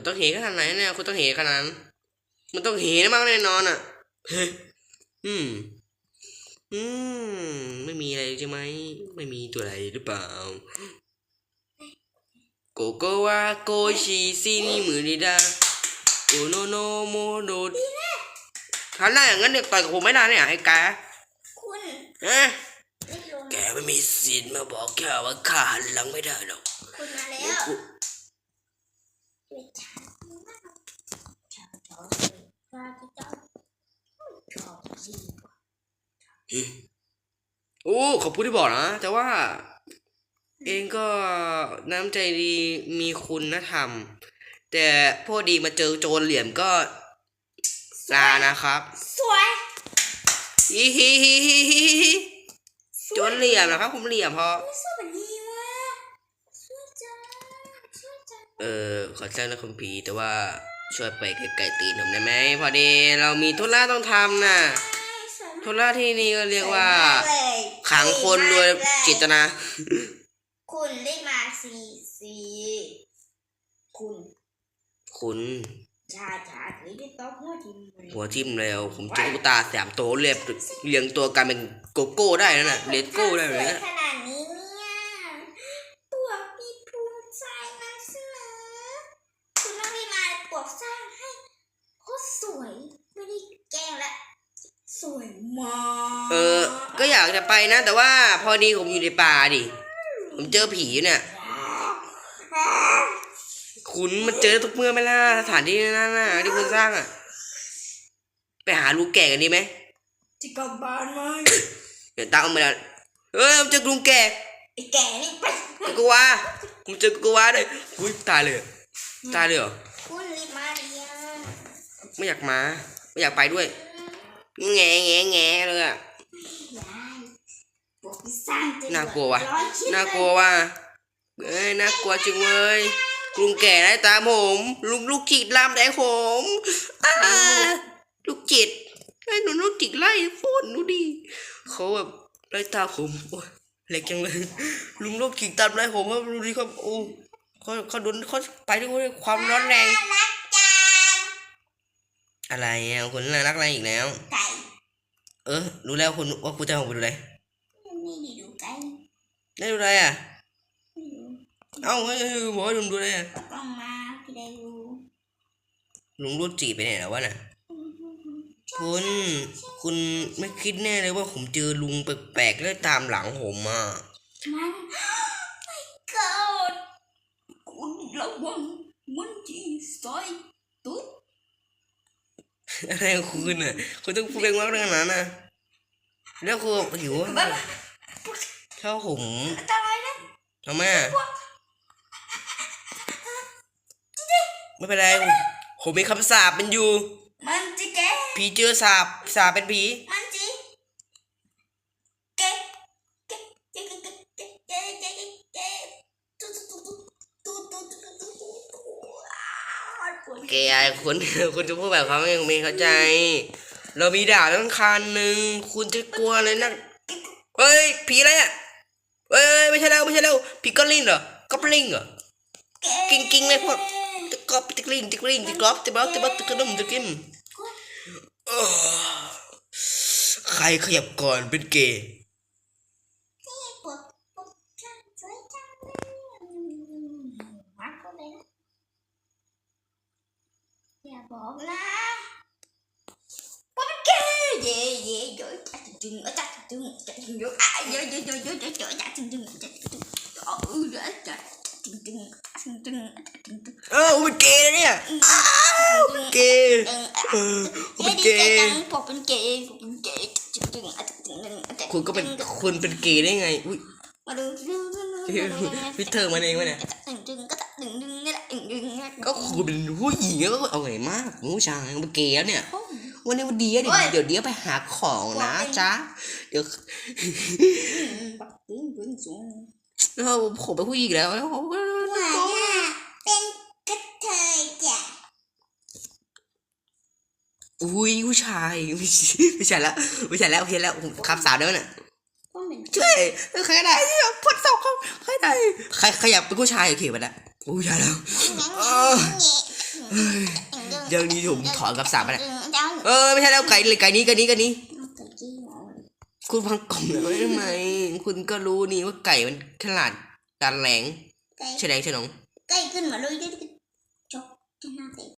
คุณต้องเหขนาดไหนเนี่ยคุณต้องเหขนาดนั้นมันต้องเหนะมากแน่นอนอะเฮ้ยอืม อืม ไม่มีอะไรใช่ไหม ไม่มีตัวอะไรหรือเปล่าโกโกวาโกชิซินิมือนิดาโอโนโนโมโดดถ้าหน้าอย่างนั้นเด็กต่อยกับผมไม่ได้เนี่ยไอ้แกคุณฮะไม่ลงแกไม่มีสิทธิ์มาบอกแค่ว่าข้าหันหลังไม่ได้หรอกคุณมาแล้เดี๋ยว ว กู ไม่ใช่ชอบชอบชอบชอบชอบสิ โอ้ขอบคุณที่บอกนะ แต่ว่า เองก็น้ำใจดีมีคุณธรรมแต่พอดีมาเจอโจรเหลี่ยมก็ลานะครับ สวยอีฮิฮิฮิฮิฮิโจรเหลี่ยมนะครับ ผมเหลี่ยมเพราะไม่สวยแบบนี้วะสวยจังสวยจังเออขอแจ้งนะคุณผีแต่ว่าช่วยไปไกลๆตีนผมได้ไหมพอดีเรามีธุระต้องทำน่ะ สวยมากธุระที่นี่ก็เรียกว่าสวยมกเลยขังคนโดยดีมากเลยจิตนา คุณได้มาสีสีคุณคุณชาชาหรือได้ตบหัวทิมเลยหัวทิ่มแล้ว ผมเจอตุ๊กตาสามตัวเรียบเรียงตัวกันเป็นโกโก้ได้นั่นน่ะเลตโก้ได้เลยสวยนะขนาดนี้เนี่ยปวกมีภูมิใจนำเสนอคุณต้องได้มาปวกสร้างให้โคตรสวยไม่ได้แกล้งและสวยมาก เออ ก็อยากจะไปนะ แต่ว่าพอดีผมอยู่ในป่าดิ ผมเจอผีเนี่ยคุณมันเจอทุกเมื่อไหม่ล่ะสถานที่นั่นน่ะที่คุณสร้างอะ ไปหาลุงแก่กันดีไหมจะกลับบ้านไหมเดี๋ยวตามมาแล้วเอ้ยผมเจอลุงแก่ไอ้แก่นี่ไปกูว่าผมเจอกูว่าเลยอุ้ยตายเลยเหรอตายเลยเหรอคุณรีบมาเรียนไม่อยากมา ไม่อยากไปด้วย แงแงแงเลยอะยายปวกที่สร้างจะน่ากลัวว่ะน่ากลัวว่ะเอ้ยน่ากลัวจังเลยลุงแก่ได้ตามผมลุงลูกจิตลามได้ผมอ้าลูกจิตไอ้หนูลูกจิตไล่ฝนดูดิเขาแบบไล่ตามผมโอ้ยเล็กจังเลย ลุงลูกจิตตามไล่ผมว่าดูดิครับโอ้เขาเขาโดนเขาไปด้วยความร้อนแรง อะไรอะคุณน่ารักอะไรอีกแล้ว ไก่เออ รู้แล้วคุณว่าคุณจะเอาผมไปดูอะไรไม่ได้ดูไก่ได้ดูอะไรอะไม่รู้เอ้าเฮ้ยเฮ้ยบอกให้ลุงดูอะไรอะกล้องมาพี่ได้ดูลุงรูดจีบไปไหนแล้ววะน่ะคุณคุณไม่คิดแน่เลยว่าผมเจอลุงแปลกๆแล้วตามหลังผมอะมันไม่เกิดคุณระวังมันจีซอยตุ๊ด อะไรของคุณอะคุณต้องพูดเองมากเรื่องนั้นนะแล้วคุณหิวอะถ้าผมอันตรายนะทำไมอะไม่เป็นไร ผมผมมีคำสาปมันอยู่ มันจะแกะผีเจอสาปสาปเป็นผี มันาวปวดแกไอคุณคุณจะพูดแบบเขาไม่ไม่เข้าใจ เรามีดาบทั้งคันหนึ่งคุณจะกลัวเลยนะเฮ้ยผีอะไรอะเฮ้ยไม่ใช่แล้วไม่ใช่แล้วผีกอลินเหรอกอบลิงเหรอกิ้งกิ้งเลยพวกตะกอบตะกลินตะกลินตะกอบตะบล็อกตะบล็อกตะกระดุมตะกิมเอ้อใครขยับก่อนเป็นเกย์ ปวดปวดจังสวยจังมาก็เลยนะอย่าบอกนะว่าเป็นเกย์เย่เย่เย่ จึงจัดจึงจัดจึงเยอะอ่เยอะเยอะเยอะเยอะเยอะเยอะจัดจึงจึงจัดจึงเออจัดจัดจึงจึงจึงจึงจึงจึงเอ้าเป็นเกย์นะเนี่ยอ้าวเป็นเกย์เออเอเย้เป็นเกย์ผมเป็นเกย์ผมเป็นเกย์จึงจึงอะจึงจึงจึงคุณก็เป็นคุณเป็นเกย์ได้ไงอุ้ยมาดูพี่เธอมันเองวะเนี่ยดึงก็ดึงดึงนี่แหละดึงดึงนี่แหละก็คุณเป็นผู้หญิงแล้วก็เอาไงมากผู้ชายเป็นเกย์แล้วเนี่ย วันนี้วันดีอะเดี๋ยวเดี๋ยวเดี๋ยวไปหาของนะจ๊ะเดี๋ยวเออผมเป็นผู้หญิงแล้วแล้วผมก็ว่าเป็นกระเทยจ้ะอุ้ยผู้ชายไม่ใช่แล้วไม่ใช่แล้วไม่ใช่แล้วผมคำสาวเด้อเนี่ยช่วยใครได้พดศพเขาใครได้ใครขยับเป็นผู้ชายโอเคปะเนี่ยผู้ชายแล้วเงี้ยเรื่องนี้ผมถอนกับสาบไปแล้ว เจ้าเออไม่ใช่แล้วไก่เลยไก่นี้ไก่นี้ไก่นี้ไก่จี้หมอคุณพังกล่องแล้วทำไมคุณก็รู้นี่ว่าไก่มันขนาดการแหลงไก่ใช่แดงใช่น้องไก่ขึ้นมาเลยดิจบชนะเตะ